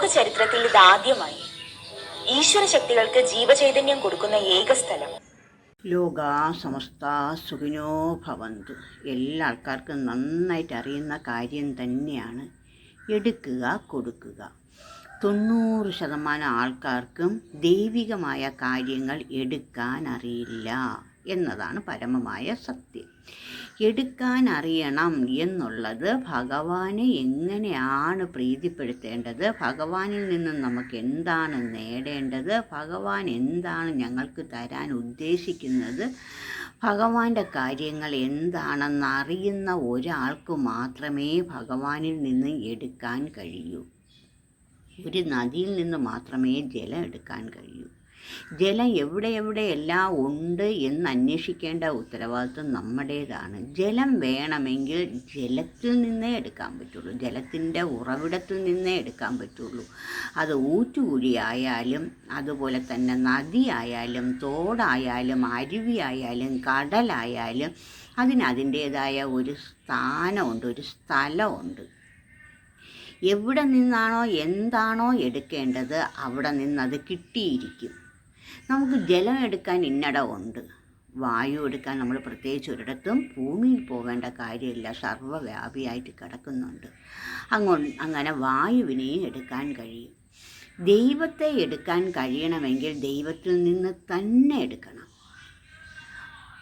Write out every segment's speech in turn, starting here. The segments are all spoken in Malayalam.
ലോക ചരിത്രത്തിൽ ഇതാദ്യമായി ഈശ്വര ശക്തികൾക്ക് ജീവചൈതന്യം കൊടുക്കുന്ന ഏക സ്ഥലം. ലോക സമസ്ത സുഖിനോ ഭവന്തു. എല്ലാ ആൾക്കാർക്കും നന്നായിട്ട് അറിയുന്ന കാര്യം തന്നെയാണ് എടുക്കുക കൊടുക്കുക. തൊണ്ണൂറ് ശതമാനം ആൾക്കാർക്കും ദൈവികമായ കാര്യങ്ങൾ എടുക്കാൻ അറിയില്ല എന്നതാണ് പരമമായ സത്യം. എടുക്കാൻ അറിയണം എന്നുള്ളത് ഭഗവാനെ എങ്ങനെയാണ് പ്രീതിപ്പെടുത്തേണ്ടത്? ഭഗവാനിൽ നിന്നും നമുക്ക് എന്താണ് നേടേണ്ടത്? ഭഗവാൻ എന്താണ് ഞങ്ങൾക്ക് തരാൻ ഉദ്ദേശിക്കുന്നത്? ഭഗവാന്റെ കാര്യങ്ങൾ എന്താണെന്ന് അറിയുന്ന ഒരാൾക്ക് മാത്രമേ ഭഗവാനിൽ നിന്ന് എടുക്കാൻ കഴിയൂ. ഒരു നദിയിൽ നിന്ന് മാത്രമേ ജലം എടുക്കാൻ കഴിയൂ. ജലം എവിടെ എവിടെ എല്ലാം ഉണ്ട് എന്ന് അന്വേഷിക്കേണ്ട ഉത്തരവാദിത്വം നമ്മുടേതാണ്. ജലം വേണമെങ്കിൽ ജലത്തിൽ നിന്നേ എടുക്കാൻ പറ്റുള്ളൂ. ജലത്തിന്റെ ഉറവിടത്തിൽ നിന്നേ എടുക്കാൻ പറ്റുള്ളൂ. അത് ഊറ്റുകുഴിയായാലും അതുപോലെ തന്നെ നദിയായാലും തോടായാലും അരുവിയായാലും കടലായാലും അതിന് അതിന്റേതായ ഒരു സ്ഥാനമുണ്ട് ഒരു സ്ഥലമുണ്ട്. എവിടെ നിന്നാണോ എന്താണോ എടുക്കേണ്ടത് അവിടെ നിന്നത് കിട്ടിയിരിക്കും. നമുക്ക് ജലം എടുക്കാൻ ഇന്നടമുണ്ട് വായു എടുക്കാൻ നമ്മൾ പ്രത്യേകിച്ച് ഒരിടത്തും ഭൂമിയിൽ പോകേണ്ട കാര്യമില്ല. സർവവ്യാപിയായിട്ട് കിടക്കുന്നുണ്ട്. അങ്ങോ അങ്ങനെ വായുവിനെയും എടുക്കാൻ കഴിയും. ദൈവത്തെ എടുക്കാൻ കഴിയണമെങ്കിൽ ദൈവത്തിൽ നിന്ന് തന്നെ എടുക്കണം.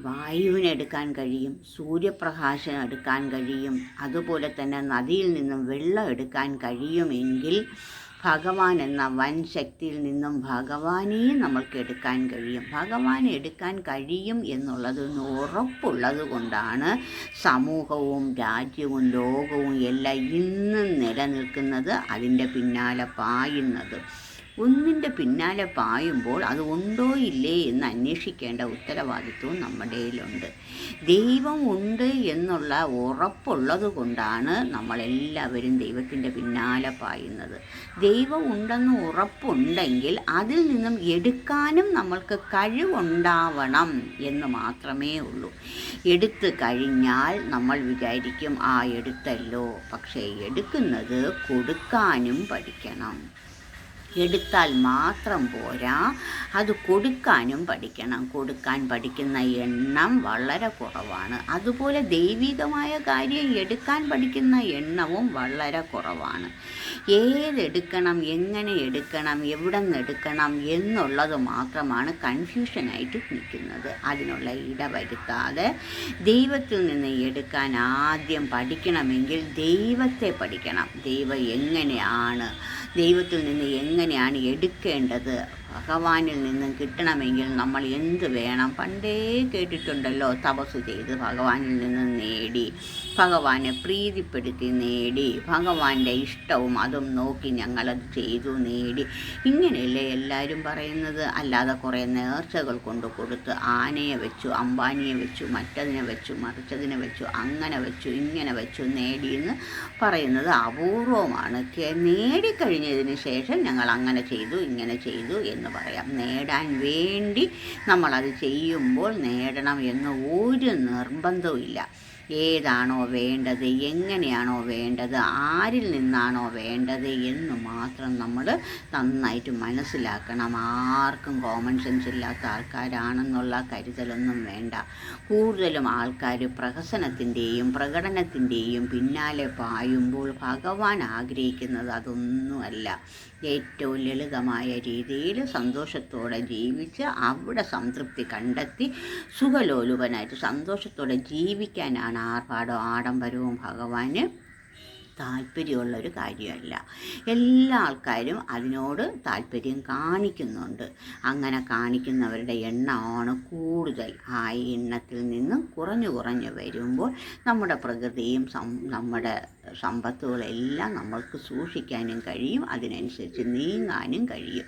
വായുവിനെ എടുക്കാൻ കഴിയും സൂര്യപ്രകാശം എടുക്കാൻ കഴിയും അതുപോലെ തന്നെ നദിയിൽ നിന്നും വെള്ളം എടുക്കാൻ കഴിയുമെങ്കിൽ ഭഗവാൻ എന്ന വൻ ശക്തിയിൽ നിന്നും ഭഗവാനെയും നമ്മൾക്ക് എടുക്കാൻ കഴിയും. ഭഗവാനെ എടുക്കാൻ കഴിയും എന്നുള്ളത് ഉറപ്പുള്ളത് കൊണ്ടാണ് സമൂഹവും രാജ്യവും ലോകവും എല്ലാം ഇന്നും നിലനിൽക്കുന്നത് അതിന്റെ പിന്നാലെ പായുന്നത്. ഒന്നിന്റെ പിന്നാലെ പായുമ്പോൾ അത് ഉണ്ടോ ഇല്ലേ എന്ന് അന്വേഷിക്കേണ്ട ഉത്തരവാദിത്വം നമ്മുടെ കയ്യിലുണ്ട്. ദൈവം ഉണ്ട് എന്നുള്ള ഉറപ്പുള്ളത് കൊണ്ടാണ് നമ്മളെല്ലാവരും ദൈവത്തിന്റെ പിന്നാലെ പായുന്നത്. ദൈവം ഉണ്ടെന്ന് ഉറപ്പുണ്ടെങ്കിൽ അതിൽ നിന്നും എടുക്കാനും നമ്മൾക്ക് കഴിവുണ്ടാവണം എന്ന് മാത്രമേ ഉള്ളൂ. എടുത്തു കഴിഞ്ഞാൽ നമ്മൾ വിചാരിക്കും ആ എടുത്തല്ലോ. പക്ഷേ എടുക്കുന്നത് കൊടുക്കാനും പഠിക്കണം. എടുത്താൽ മാത്രം പോരാ. അത് കൊടുക്കാനും പഠിക്കണം. കൊടുക്കാൻ പഠിക്കുന്ന എണ്ണം വളരെ കുറവാണ്. അതുപോലെ ദൈവികമായ കാര്യം എടുക്കാൻ പഠിക്കുന്ന എണ്ണവും വളരെ കുറവാണ്. ഏതെടുക്കണം എങ്ങനെ എടുക്കണം എവിടെ നിന്ന് എടുക്കണം എന്നുള്ളത് മാത്രമാണ് കൺഫ്യൂഷനായിട്ട് നിൽക്കുന്നത്. അതിനുള്ള ഇടവരുത്താതെ ദൈവത്തിൽ നിന്ന് എടുക്കാൻ ആദ്യം പഠിക്കണമെങ്കിൽ ദൈവത്തെ പഠിക്കണം. ദൈവം എങ്ങനെയാണ് ദൈവത്തിൽ നിന്ന് എങ്ങനെയാണ് എടുക്കേണ്ടത്? ഭഗവാനിൽ നിന്നും കിട്ടണമെങ്കിൽ നമ്മൾ എന്ത് വേണം? പണ്ടേ കേട്ടിട്ടുണ്ടല്ലോ തപസ് ചെയ്ത് ഭഗവാനിൽ നിന്ന് നേടി ഭഗവാനെ പ്രീതിപ്പെടുത്തി നേടി ഭഗവാന്റെ ഇഷ്ടവും അതും നോക്കി ഞങ്ങളത് ചെയ്തു നേടി. ഇങ്ങനെയല്ലേ എല്ലാവരും പറയുന്നത്? അല്ലാതെ കുറേ നേർച്ചകൾ കൊണ്ട് കൊടുത്ത് ആനയെ വെച്ചു അമ്പാനിയെ വെച്ചു മറ്റതിനെ വെച്ചു മറിച്ചതിനെ വെച്ചു അങ്ങനെ വെച്ചു ഇങ്ങനെ വെച്ചു നേടിയെന്ന് പറയുന്നത് അപൂർവമാണ്. നേടിക്കഴിഞ്ഞതിന് ശേഷം ഞങ്ങൾ അങ്ങനെ ചെയ്തു ഇങ്ങനെ ചെയ്തു എന്ന് പറയാം. നേടാൻ വേണ്ടി നമ്മളത് ചെയ്യുമ്പോൾ നേടണം എന്ന് ഒരു നിർബന്ധവും ഏതാണോ വേണ്ടത് എങ്ങനെയാണോ വേണ്ടത് ആരിൽ നിന്നാണോ വേണ്ടത് എന്ന് മാത്രം നമ്മൾ നന്നായിട്ട് മനസ്സിലാക്കണം. ആർക്കും കോമൺ സെൻസ് ഇല്ലാത്ത ആൾക്കാരാണെന്നുള്ള കരുതലൊന്നും വേണ്ട. കൂടുതലും ആൾക്കാർ പ്രഹസനത്തിന്റെയും പ്രകടനത്തിന്റെയും പിന്നാലെ പായുമ്പോൾ ഭഗവാൻ ആഗ്രഹിക്കുന്നത് അതൊന്നുമല്ല. ഏറ്റവും ലളിതമായ രീതിയിൽ സന്തോഷത്തോടെ ജീവിച്ച് അവിടെ സംതൃപ്തി കണ്ടെത്തി സുഖലോലുപനായിട്ട് സന്തോഷത്തോടെ ജീവിക്കാനാണ് ആർഭാടവും ആഡംബരവും ഭഗവാന് താല്പര്യമുള്ളൊരു കാര്യമല്ല. എല്ലാ ആൾക്കാരും അതിനോട് താല്പര്യം കാണിക്കുന്നുണ്ട്. അങ്ങനെ കാണിക്കുന്നവരുടെ എണ്ണമാണ് കൂടുതൽ. ആ എണ്ണത്തിൽ നിന്നും കുറഞ്ഞു കുറഞ്ഞു വരുമ്പോൾ നമ്മുടെ പ്രകൃതിയും നമ്മുടെ സമ്പത്തുകളെല്ലാം നമ്മൾക്ക് സൂക്ഷിക്കാനും കഴിയും. അതിനനുസരിച്ച് നീങ്ങാനും കഴിയും.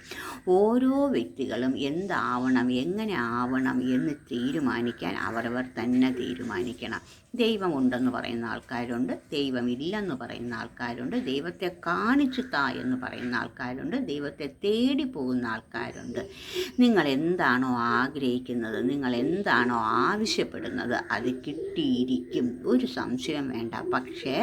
ഓരോ വ്യക്തികളും എന്താവണം എങ്ങനെ ആവണം എന്ന് തീരുമാനിക്കാൻ അവരവർ തന്നെ തീരുമാനിക്കണം. ദൈവമുണ്ടെന്ന് പറയുന്ന ആൾക്കാരുണ്ട്. ദൈവമില്ലെന്ന് പറയുന്ന പറയുന്ന ആൾക്കാരുണ്ട്. ദൈവത്തെ കാണിച്ചു താ എന്ന് പറയുന്ന ആൾക്കാരുണ്ട്. ദൈവത്തെ തേടി പോകുന്ന ആൾക്കാരുണ്ട്. നിങ്ങൾ എന്താണോ ആഗ്രഹിക്കുന്നത് നിങ്ങൾ എന്താണോ ആവശ്യപ്പെടുന്നത് അത് കിട്ടിയിരിക്കും. ഒരു സംശയം വേണ്ട. പക്ഷേ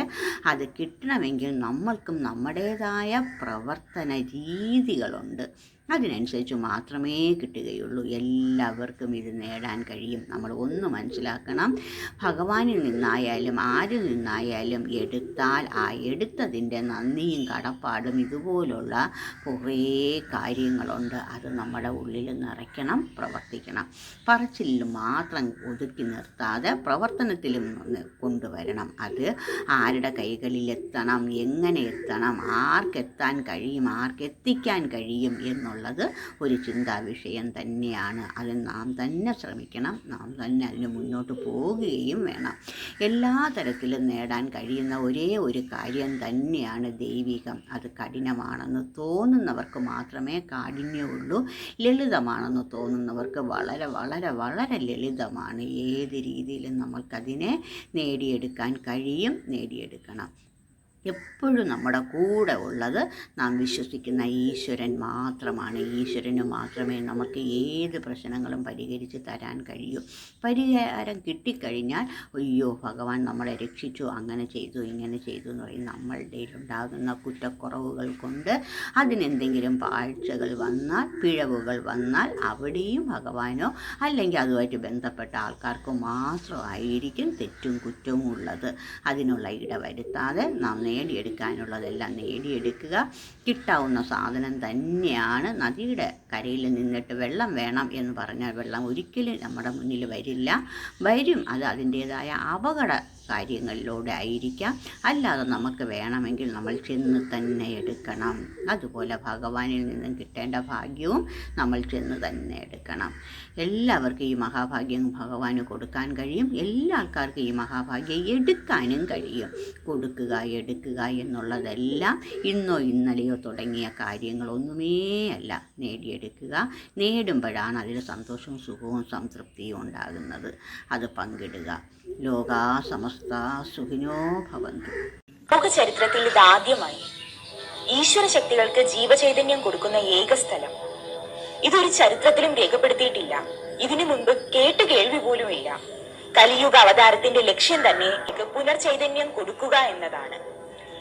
അത് കിട്ടണമെങ്കിൽ നമ്മൾക്കും നമ്മുടേതായ പ്രവർത്തന രീതികളുണ്ട്. അതിനനുസരിച്ച് മാത്രമേ കിട്ടുകയുള്ളൂ. എല്ലാവർക്കും ഇത് നേടാൻ കഴിയും. നമ്മൾ ഒന്ന് മനസ്സിലാക്കണം. ഭഗവാനിൽ നിന്നായാലും ആരിൽ നിന്നായാലും എടുത്താൽ ആ എടുത്തതിന്റെ നന്ദിയും കടപ്പാടും ഇതുപോലുള്ള കുറേ കാര്യങ്ങളുണ്ട്. അത് നമ്മുടെ ഉള്ളിൽ നിറയ്ക്കണം പ്രവർത്തിക്കണം. പറച്ചിലിൽ മാത്രം ഒതുക്കി നിർത്താതെ പ്രവർത്തനത്തിലും കൊണ്ടുവരണം. അത് ആരുടെ കൈകളിൽ എത്തണം എങ്ങനെ എത്തണം ആർക്കെത്താൻ കഴിയും ആർക്കെത്തിക്കാൻ കഴിയും എന്നുള്ളത് ഒരു ചിന്താ വിഷയം തന്നെയാണ്. അത് നാം തന്നെ ശ്രമിക്കണം. നാം തന്നെ അതിന് മുന്നോട്ട് പോവുകയും വേണം. എല്ലാ തരത്തിലും നേടാൻ കഴിയുന്ന ഒരേ ഒരു കാര്യം തന്നെയാണ് ദൈവികം. അത് കഠിനമാണെന്ന് തോന്നുന്നവർക്ക് മാത്രമേ കാഠിന്യമുള്ളൂ. ലളിതമാണെന്ന് തോന്നുന്നവർക്ക് വളരെ വളരെ വളരെ ലളിതമാണ്. ഏത് രീതിയിലും നമ്മൾക്കതിനെ നേടിയെടുക്കാൻ കഴിയും. നേടിയെടുക്കണം. എപ്പോഴും നമ്മുടെ കൂടെ ഉള്ളത് നാം വിശ്വസിക്കുന്ന ഈശ്വരൻ മാത്രമാണ്. ഈശ്വരന് മാത്രമേ നമുക്ക് ഏത് പ്രശ്നങ്ങളും പരിഹരിച്ച് തരാൻ കഴിയൂ. പരിഹാരം കിട്ടിക്കഴിഞ്ഞാൽ അയ്യോ ഭഗവാൻ നമ്മളെ രക്ഷിച്ചു അങ്ങനെ ചെയ്തു ഇങ്ങനെ ചെയ്തു എന്ന് പറയും. നമ്മളുടെ ഉണ്ടാകുന്ന കുറ്റക്കുറവുകൾ കൊണ്ട് അതിനെന്തെങ്കിലും പാഴ്ചകൾ വന്നാൽ പിഴവുകൾ വന്നാൽ അവിടെയും ഭഗവാനോ അല്ലെങ്കിൽ അതുമായിട്ട് ബന്ധപ്പെട്ട ആൾക്കാർക്ക് മാത്രമായിരിക്കും തെറ്റും കുറ്റവും ഉള്ളത്. അതിനുള്ള ഇടവരുത്താതെ നാം നേടിയെടുക്കാനുള്ളതെല്ലാം നേടിയെടുക്കുക. കിട്ടാവുന്ന സാധനം തന്നെയാണ് നദിയുടെ കരയിൽ നിന്നിട്ട് വെള്ളം വേണം എന്ന് പറഞ്ഞാൽ വെള്ളം ഒരിക്കലും നമ്മുടെ മുന്നിൽ വരില്ല. വരും അത് അതിന്റേതായ അപകട കാര്യങ്ങളിലൂടെ ആയിരിക്കാം. അല്ലാതെ നമുക്ക് വേണമെങ്കിൽ നമ്മൾ ചെന്ന് തന്നെ എടുക്കണം. അതുപോലെ ഭഗവാനിൽ നിന്നും കിട്ടേണ്ട ഭാഗ്യവും നമ്മൾ ചെന്ന് തന്നെ എടുക്കണം. എല്ലാവർക്കും ഈ മഹാഭാഗ്യം ഭഗവാന് കൊടുക്കാൻ കഴിയും. എല്ലാ ആൾക്കാർക്കും ഈ മഹാഭാഗ്യം എടുക്കാനും കഴിയും. കൊടുക്കുക എടുക്കുക. എന്നുള്ളതെല്ലാം ഇന്നോ ഇന്നലെയോ തുടങ്ങിയ കാര്യങ്ങളൊന്നുമേ അല്ല നേടിയെടുക്കുക. നേടുമ്പോഴാണ് അതിൽ സന്തോഷവും സുഖവും സംതൃപ്തിയും ഉണ്ടാകുന്നത്. അത് പങ്കിടുക. ലോകാ സമസ്ത സുഖിനോ ഭവന്തു. ലോക ചരിത്രത്തിൽ ഇതാദ്യമായി ഈശ്വര ശക്തികൾക്ക് ജീവചൈതന്യം കൊടുക്കുന്ന ഏക സ്ഥലം. ഇതൊരു ചരിത്രത്തിലും രേഖപ്പെടുത്തിയിട്ടില്ല. ഇതിനു മുൻപ് കേട്ട് കേൾവി പോലുമില്ല. കലിയുഗ അവതാരത്തിന്റെ ലക്ഷ്യം തന്നെ പുനർചൈതന്യം കൊടുക്കുക എന്നതാണ്.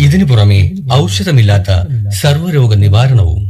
ഇതിനു പുറമെ ഔഷധമില്ലാത്ത സർവരോഗ നിവാരണവും